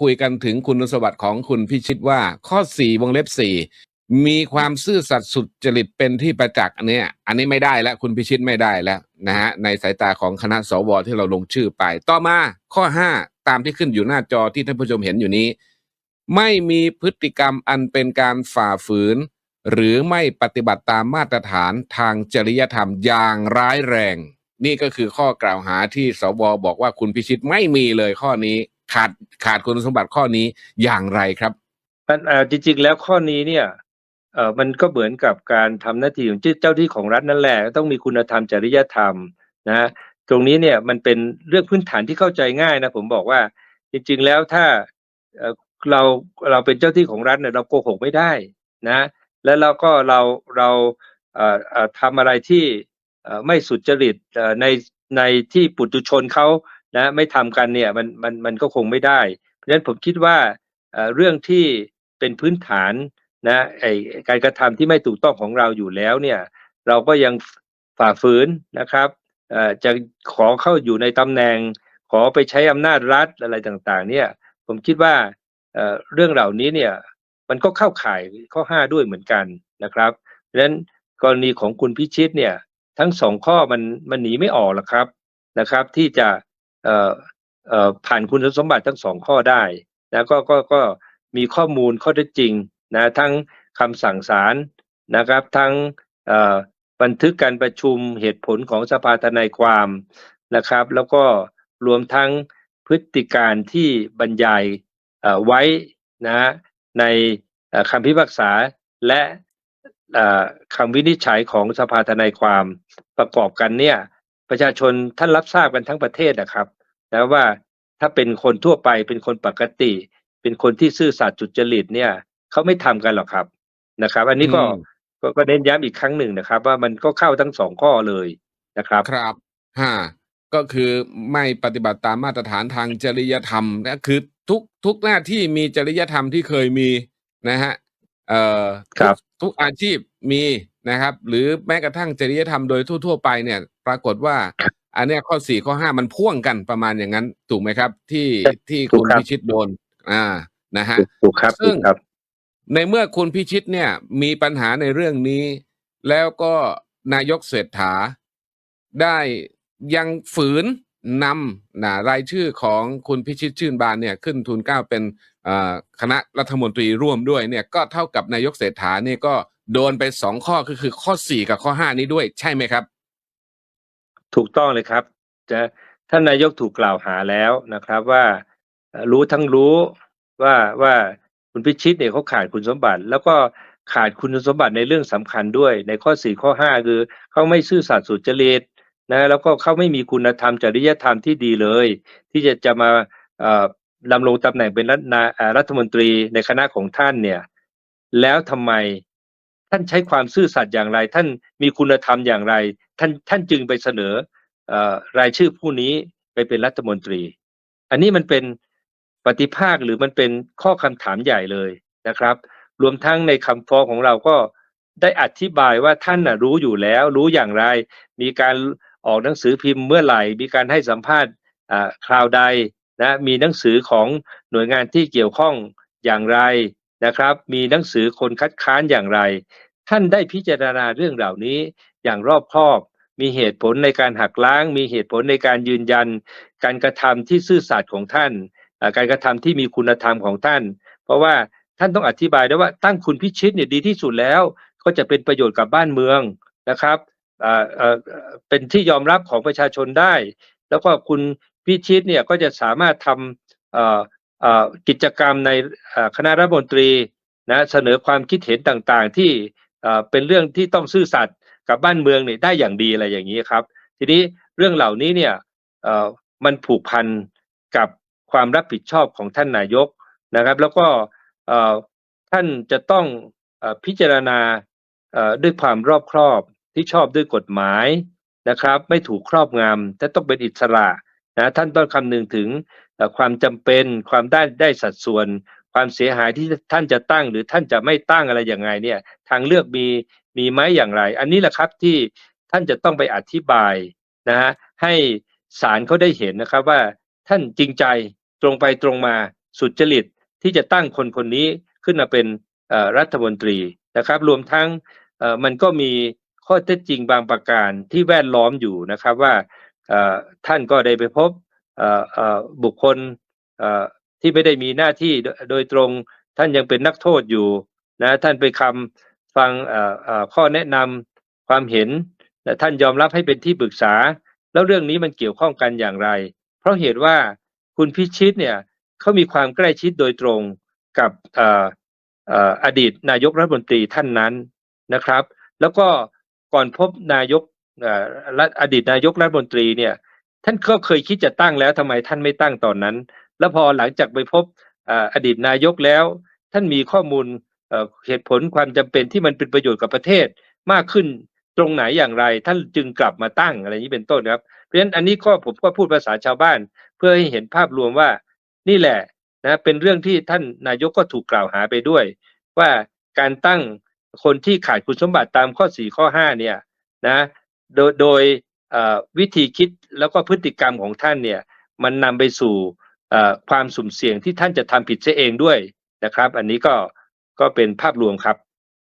คุยกันถึงคุณสมบัติของคุณพิชิตว่าข้อสี่วงเล็บสี่มีความซื่อสัตย์สุจริตเป็นที่ประจักษ์อันเนี้ยอันนี้ไม่ได้แล้วคุณพิชิตไม่ได้แล้วนะฮะในสายตาของคณะสวที่เราลงชื่อไป ต่อมาข้อห้าตามที่ขึ้นอยู่หน้าจอที่ท่านผู้ชมเห็นอยู่นี้ ไม่มีพฤติกรรมอันเป็นการฝ่าฝืน หรือไม่ปฏิบัติตามมาตรฐานทางจริยธรรมอย่างร้ายแรง นี่ก็คือข้อกล่าวหาที่สวบอกว่าคุณพิชิตไม่มีเลยข้อนี้ ขาดขาดคุณสมบัติข้อนี้อย่างไรครับมันจริงๆแล้วข้อนี้เนี่ยเออมันก็เหมือนกับการทำหน้าที่ของเจ้าที่ของรัฐนั่นแหละต้องมีคุณธรรมจริยธรรมนะตรงนี้เนี่ยมันเป็นเรื่องพื้นฐานที่เข้าใจง่ายนะผมบอกว่าจริง ๆแล้วถ้าเราเราเป็นเจ้าที่ของรัฐเนี่ยเราโกหกไม่ได้นะ แล้วเราก็เราเราเอ่อเอ่อทำอะไรที่ไม่สุจริตในในที่ปุถุชนเขา นะไม่ทำกันเนี่ยมันมันมันก็คงไม่ได้ เพราะฉะนั้นผมคิดว่าเรื่องที่เป็นพื้นฐานนะไอการกระทำที่ไม่ถูกต้องของเราอยู่แล้วเนี่ยเราก็ยังฝ่าฝืนนะครับจะขอเข้าอยู่ในตำแหน่ง ขอไปใช้อำนาจรัฐอะไรต่างๆ เนี่ยผมคิดว่าเรื่องเหล่านี้เนี่ยมันก็เข้าข่ายข้อ 5 ด้วยเหมือนกันนะครับเพราะฉะนั้นกรณีของคุณพิชิตเนี่ยทั้งสองข้อมันมันหนีไม่ออกหรอกครับนะครับ ที่จะ ผ่านคุณสมบัติทั้งสองข้อได้นะก็ก็ก็มีข้อมูลข้อเท็จจริงนะทั้งคำสั่งศาลนะครับ ทั้งบันทึกการประชุมเหตุผลของสภาทนายความนะครับ แล้วก็รวมทั้งพฤติการที่บรรยายไว้นะในคำพิพากษาและคำวินิจฉัยของสภาทนายความประกอบกันเนี่ย ประชาชนท่านรับทราบกันทั้งประเทศนะครับนะว่าถ้าเป็นคนทั่วไปเป็นคนปกติ เป็นคนที่ซื่อสัตย์จุจริตเนี่ยเขาไม่ทำกันหรอกครับนะครับ อันนี้ก็อืมก็ก็เน้นย้ำอีกครั้งหนึ่งนะครับ ว่ามันก็เข้าทั้งสองข้อเลยนะครับครับห้าก็คือไม่ปฏิบัติตามมาตรฐานทางจริยธรรมนะคือทุกทุกหน้าที่มีจริยธรรมที่เคยมีนะฮะเอ่อครับทุกทุกอาชีพมี นะครับ หรือแม้กระทั่งจริยธรรมโดยทั่ว ๆ ไปเนี่ย ปรากฏว่า อันเนี้ยข้อสี่ข้อห้ามันพ่วงกันประมาณอย่างนั้น ถูกไหมครับ ที่ที่ถูคุกณครับ พิชิตโดน อ่านะฮะถูกถูกครับซึ่ถูง กครับ ในเมื่อคุณพิชิตเนี่ยมีปัญหาในเรื่องนี้ แล้วก็นายกเศรษฐา ได้ยังฝืนนำนะรายชื่อของคุณพิชิตชื่นบานเนี่ยขึ้นทุนเกล้าเป็นเอ่อคณะรัฐมนตรีร่วมด้วยเนี่ยก็เท่ากับนายกเศรษฐาเนี่ยก็ โดนไปสองข้อก็คือข้อสี่กับข้อห้านี้ด้วยใช่ไหมครับ ถูกต้องเลยครับ จะท่านนายกถูกกล่าวหาแล้วนะครับว่ารู้ทั้งรู้ว่าว่าคุณพิชิตเนี่ยเขาขาดคุณสมบัติ แล้วก็ขาดคุณสมบัติในเรื่องสำคัญด้วย ในข้อสี่ข้อห้าคือเขาไม่ซื่อสัตย์สุจริตนะแล้วก็เขาไม่มีคุณธรรมจริยธรรมที่ดีเลย ที่จะจะมาอ่อดำรงตำแหน่งเป็นรัฐรัฐมนตรีในคณะของท่านเนี่ย แล้วทำไม ท่านใช้ความซื่อสัตย์อย่างไร ท่านมีคุณธรรมอย่างไร ท่านท่านจึงไปเสนอรายชื่อผู้นี้ไปเป็นรัฐมนตรี อันนี้มันเป็นปฏิภาคหรือมันเป็นข้อคำถามใหญ่เลยนะครับ รวมทั้งในคำฟ้องของเราก็ได้อธิบายว่าท่านนะรู้อยู่แล้วรู้อย่างไร มีการออกหนังสือพิมพ์เมื่อไหร่ มีการให้สัมภาษณ์คราวใดนะมีหนังสือของหน่วยงานที่เกี่ยวข้องอย่างไร นะครับ มีหนังสือคนคัดค้านอย่างไร ท่านได้พิจารณาเรื่องเหล่านี้อย่างรอบคอบ มีเหตุผลในการหักล้าง มีเหตุผลในการยืนยัน การกระทำที่ซื่อสัตย์ของท่าน การกระทำที่มีคุณธรรมของท่าน เพราะว่าท่านต้องอธิบายด้วยว่าตั้งคุณพิชิตเนี่ยดีที่สุดแล้ว ก็จะเป็นประโยชน์กับบ้านเมืองนะครับเป็นที่ยอมรับของประชาชนได้ แล้วก็คุณพิชิตเนี่ยก็จะสามารถทำ กิจกรรมในคณะรัฐมนตรีนะเสนอความคิดเห็นต่างๆ ที่เป็นเรื่องที่ต้องซื่อสัตย์กับบ้านเมืองเนี่ยได้อย่างดีอะไรอย่างนี้ครับ ทีนี้เรื่องเหล่านี้เนี่ยมันผูกพันกับความรับผิดชอบของท่านนายกนะครับ แล้วก็ท่านจะต้องอพิจารณาด้วยความรอบครอบที่ชอบด้วยกฎหมายนะครับ ไม่ถูกครอบงำแต่ต้องเป็นอิสระนะท่านต้องคำนึงถึง ความจำเป็นความได้ได้สัดส่วน ความเสียหายที่ท่านจะตั้ง หรือท่านจะไม่ตั้งอะไรอย่างไงเนี่ย ทางเลือกมีมีไหมอย่างไร อันนี้แหละครับที่ท่านจะต้องไปอธิบายนะฮะให้ศาลเขาได้เห็นนะครับว่าท่านจริงใจตรงไปตรงมาสุจริตที่จะตั้งคนคนนี้ขึ้นมาเป็นรัฐมนตรีนะครับ รวมทั้งมันก็มีข้อเท็จจริงบางประการที่แวดล้อมอยู่นะครับว่าท่านก็ได้ไปพบ บุคคลที่ไม่ได้มีหน้าที่โดยตรงท่านยังเป็นนักโทษอยู่นะท่านไปคำฟังข้อแนะนำความเห็นท่านยอมรับให้เป็นที่ปรึกษา แล้วเรื่องนี้มันเกี่ยวข้องกันอย่างไร เพราะเหตุว่าคุณพิชิตเนี่ยเขามีความใกล้ชิดโดยตรงกับอดีตนายกรัฐมนตรีท่านนั้นนะครับ แล้วก็ก่อนพบนายกรัฐอดีตนายกรัฐมนตรีเนี่ย ท่านก็เคยคิดจะตั้งแล้วทำไมท่านไม่ตั้งตอนนั้น แล้วพอหลังจากไปพบออดีตนายกแล้ว ท่านมีข้อมูลเหตุผลความจำเป็นที่มันเป็นประโยชน์กับประเทศมากขึ้นตรงไหนอย่างไร ท่านจึงกลับมาตั้งอะไรนี้เป็นต้นครับเพราะฉะนั้นอันนี้ข้อผมก็พูดภาษาชาวบ้าน เพื่อให้เห็นภาพรวมว่านี่แหละนะเป็นเรื่องที่ท่านนายกก็ถูกกล่าวหาไปด้วย ว่าการตั้งคนที่ขาดคุณสมบัติตามข้อ 4 ข้อ 5 เนี่ยนะโดยโดย วิธีคิดแล้วก็พฤติกรรมของท่านเนี่ยมันนำไปสู่ความสุ่มเสี่ยงที่ท่านจะทำผิดเสียเองด้วยนะครับ อันนี้ก็ก็เป็นภาพรวมครับ